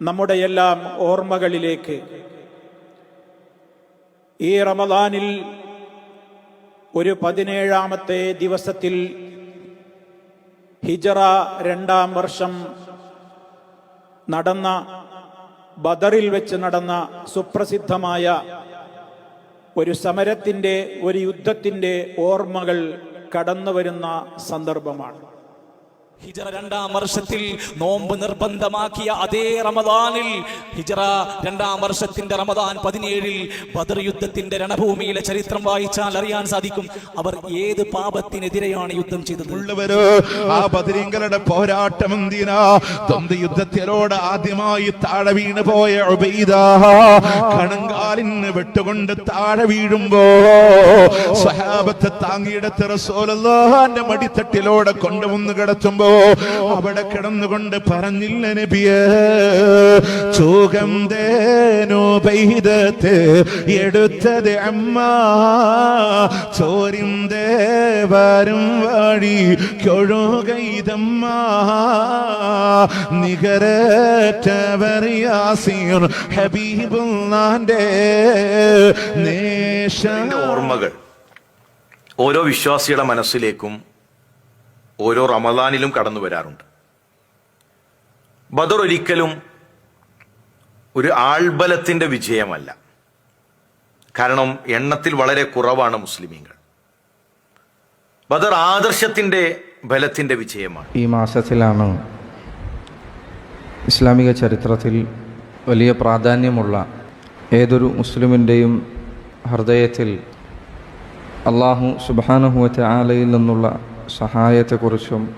നമ്മുടെ എല്ലാം ഓർമ്മകളിലേക്ക്. ഈ റമദാനിൽ ഒരു പതിനേഴാമത്തെ ദിവസത്തിൽ ഹിജറ രണ്ടാം വർഷം നടന്ന ബദറിൽ വെച്ച് നടന്ന സുപ്രസിദ്ധമായ ഒരു സമരത്തിന്റെ ഒരു യുദ്ധത്തിന്റെ ഓർമ്മകൾ കടന്നുവരുന്ന സന്ദർഭമാണ്. ഹിജറ രണ്ടാം വർഷത്തിൽ നോമ്പ് നിർബന്ധമാക്കിയ അതേ റമദാനിൽ ഹിജറ രണ്ടാം വർഷത്തിന്റെ റമദാൻ പതിനേഴിൽ ബദർ യുദ്ധത്തിന്റെ രണഭൂമിയിലെ ചരിത്രം വായിച്ചാൽ അറിയാൻ സാധിക്കും. അവർ ഏത് പാപത്തിനെതിരെയാണ് യുദ്ധം ചെയ്തത്? ആ പോരാട്ടം യുദ്ധത്തിലോട് ആദ്യമായി താഴെ വീണ് പോയ കണങ്കാലിന് വെട്ടുകൊണ്ട് താഴെ വീഴുമ്പോ സഹാബത്തെ താങ്ങിയെടുത്ത് മടിത്തട്ടിലൂടെ കൊണ്ടുവന്ന് കിടത്തുമ്പോ അവിടെ കിടന്നുകൊണ്ട് പറഞ്ഞില്ല നബിയേ പെയ്തത്ത് എടുത്തത് അമ്മ. ചോരും ദേവാരും വഴി കൊഴുകൈതമ്മ. ഓർമ്മകൾ ഓരോ വിശ്വാസിയുടെ മനസ്സിലേക്കും ഓരോ റമദാനിലും കടന്നു വരാറുണ്ട്. ബദർ ഒരിക്കലും ഒരു ആൾബലത്തിന്റെ വിജയമല്ല. കാരണം എണ്ണത്തിൽ വളരെ കുറവാണ് മുസ്ലിമീങ്ങൾ. ബദർ ആദർശത്തിന്റെ ബലത്തിന്റെ വിജയമാണ്. ഈ മാസത്തിലാണ് ഇസ്ലാമിക ചരിത്രത്തിൽ വലിയ പ്രാധാന്യമുള്ള ഏതൊരു മുസ്ലിമിന്റെയും ഹൃദയത്തിൽ അള്ളാഹു സുബാനുഹുവറ്റ ആലയിൽ നിന്നുള്ള സഹായത്തെക്കുറിച്ചും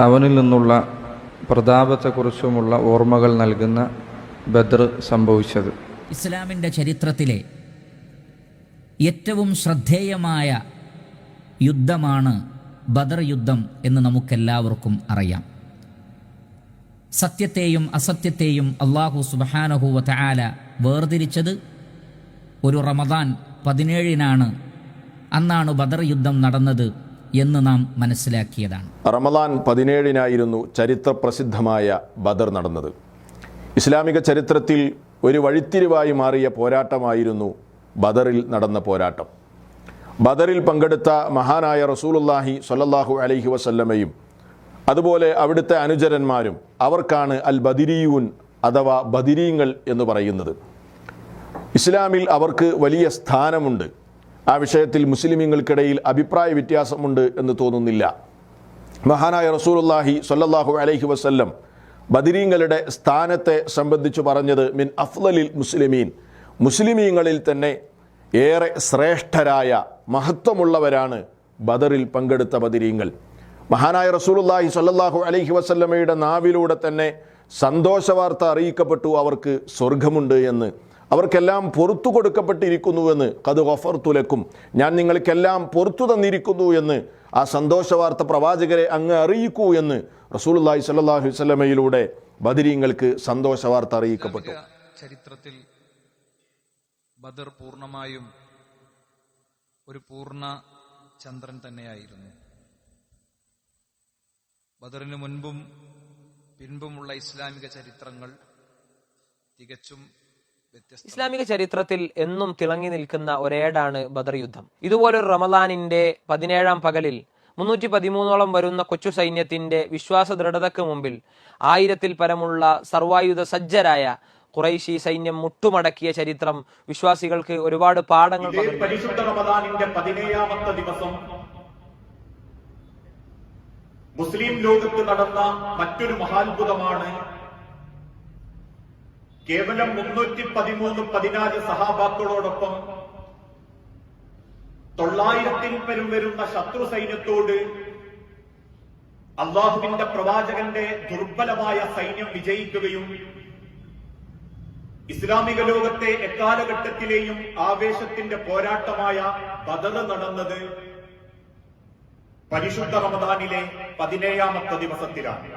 അവനിൽ നിന്നുള്ള പ്രതാപത്തെക്കുറിച്ചുമുള്ള ഓർമ്മകൾ നൽകുന്ന ബദർ സംഭവിച്ചത്. ഇസ്ലാമിന്റെ ചരിത്രത്തിലെ ഏറ്റവും ശ്രദ്ധേയമായ യുദ്ധമാണ് ബദർ യുദ്ധം എന്ന് നമുക്കെല്ലാവർക്കും അറിയാം. സത്യത്തെയും അസത്യത്തെയും അള്ളാഹു സുബഹാനഹുവ തആല വേർതിരിച്ചത് ഒരു റമദാൻ പതിനേഴിനാണ്. അന്നാണ് ബദർ യുദ്ധം നടന്നത്. എന്ന് നാം മനസ്സിലാക്കിയതാണ്. റമദാൻ പതിനേഴിനായിരുന്നു ചരിത്ര പ്രസിദ്ധമായ ബദർ നടന്നത്. ഇസ്ലാമിക ചരിത്രത്തിൽ ഒരു വഴിത്തിരിവായി മാറിയ പോരാട്ടമായിരുന്നു ബദറിൽ നടന്ന പോരാട്ടം. ബദറിൽ പങ്കെടുത്ത മഹാനായ റസൂലുല്ലാഹി സ്വല്ലല്ലാഹു അലഹി വസല്ലമയും അതുപോലെ അവിടുത്തെ അനുചരന്മാരും അവർക്കാണ് അൽ ബദിരിയൂൻ അഥവാ ബദിരീങ്ങൾ എന്ന് പറയുന്നത്. ഇസ്ലാമിൽ അവർക്ക് വലിയ സ്ഥാനമുണ്ട്. ആ വിഷയത്തിൽ മുസ്ലിമീങ്ങൾക്കിടയിൽ അഭിപ്രായ വ്യത്യാസമുണ്ട് എന്ന് തോന്നുന്നില്ല. മഹാനായ റസൂലുല്ലാഹി സല്ലാഹു അലൈഹി വസല്ലം ബദിരീങ്ങളുടെ സ്ഥാനത്തെ സംബന്ധിച്ച് പറഞ്ഞത് മിൻ അഫ്ലലിൽ മുസ്ലിമീൻ. മുസ്ലിമീങ്ങളിൽ തന്നെ ഏറെ ശ്രേഷ്ഠരായ മഹത്വമുള്ളവരാണ് ബദറിൽ പങ്കെടുത്ത ബദിരീങ്ങൾ. മഹാനായ റസൂലുല്ലാഹി സല്ലാഹു അലൈഹി വസല്ലമയുടെ നാവിലൂടെ തന്നെ സന്തോഷവാർത്ത അറിയിക്കപ്പെട്ടു അവർക്ക് സ്വർഗമുണ്ട് എന്ന്. അവർക്കെല്ലാം പുറത്തു കൊടുക്കപ്പെട്ടിരിക്കുന്നുവെന്ന് കത് തുലക്കും ഞാൻ നിങ്ങൾക്കെല്ലാം പുറത്തു തന്നിരിക്കുന്നു എന്ന് ആ സന്തോഷവാർത്ത പ്രവാചകരെ അങ്ങ് അറിയിക്കൂ എന്ന് റസൂലുല്ലാഹി സ്വല്ലല്ലാഹു വല്ലമയിലൂടെ ബദരീങ്ങൾക്ക് സന്തോഷവാർത്ത അറിയിക്കപ്പെട്ടു. ചരിത്രത്തിൽ ബദർ പൂർണമായും ഒരു പൂർണ ചന്ദ്രൻ തന്നെയായിരുന്നു. ബദറിന് മുൻപും പിൻപുമുള്ള ഇസ്ലാമിക ചരിത്രങ്ങൾ തികച്ചും ഇസ്ലാമിക ചരിത്രത്തിൽ എന്നും തിളങ്ങി നിൽക്കുന്ന ഒരേടാണ് ബദർ യുദ്ധം. ഇതുപോലൊരു റമദാനിന്റെ പതിനേഴാം പകലിൽ മുന്നൂറ്റി പതിമൂന്നോളം വരുന്ന കൊച്ചു സൈന്യത്തിന്റെ വിശ്വാസ ദൃഢതയ്ക്ക് മുമ്പിൽ ആയിരത്തിൽ പരമുള്ള സർവായുധ സജ്ജരായ കുറൈശി സൈന്യം മുട്ടുമടക്കിയ ചരിത്രം വിശ്വാസികൾക്ക് ഒരുപാട് പാഠങ്ങൾ പരിശുദ്ധ റമദാനിന്റെ പതിനേഴാമത്തെ ദിവസം മുസ്ലിം ലോകത്ത് നടന്ന മറ്റൊരു മഹാത്ഭുതമാണ് കേവലം മുന്നൂറ്റി പതിമൂന്ന് പതിനാല് സഹാബാക്കളോടൊപ്പം തൊള്ളായിരത്തിൽ പരം വരുന്ന ശത്രു സൈന്യത്തോട് അള്ളാഹുവിന്റെ പ്രവാചകന്റെ ദുർബലമായ സൈന്യം വിജയിക്കുകയും ഇസ്ലാമിക ലോകത്തെ എക്കാലഘട്ടത്തിലെയും ആവേശത്തിന്റെ പോരാട്ടമായ ബദർ നടന്നത് പരിശുദ്ധ റമദാനിലെ പതിനേഴാമത്തെ ദിവസത്തിലാണ്.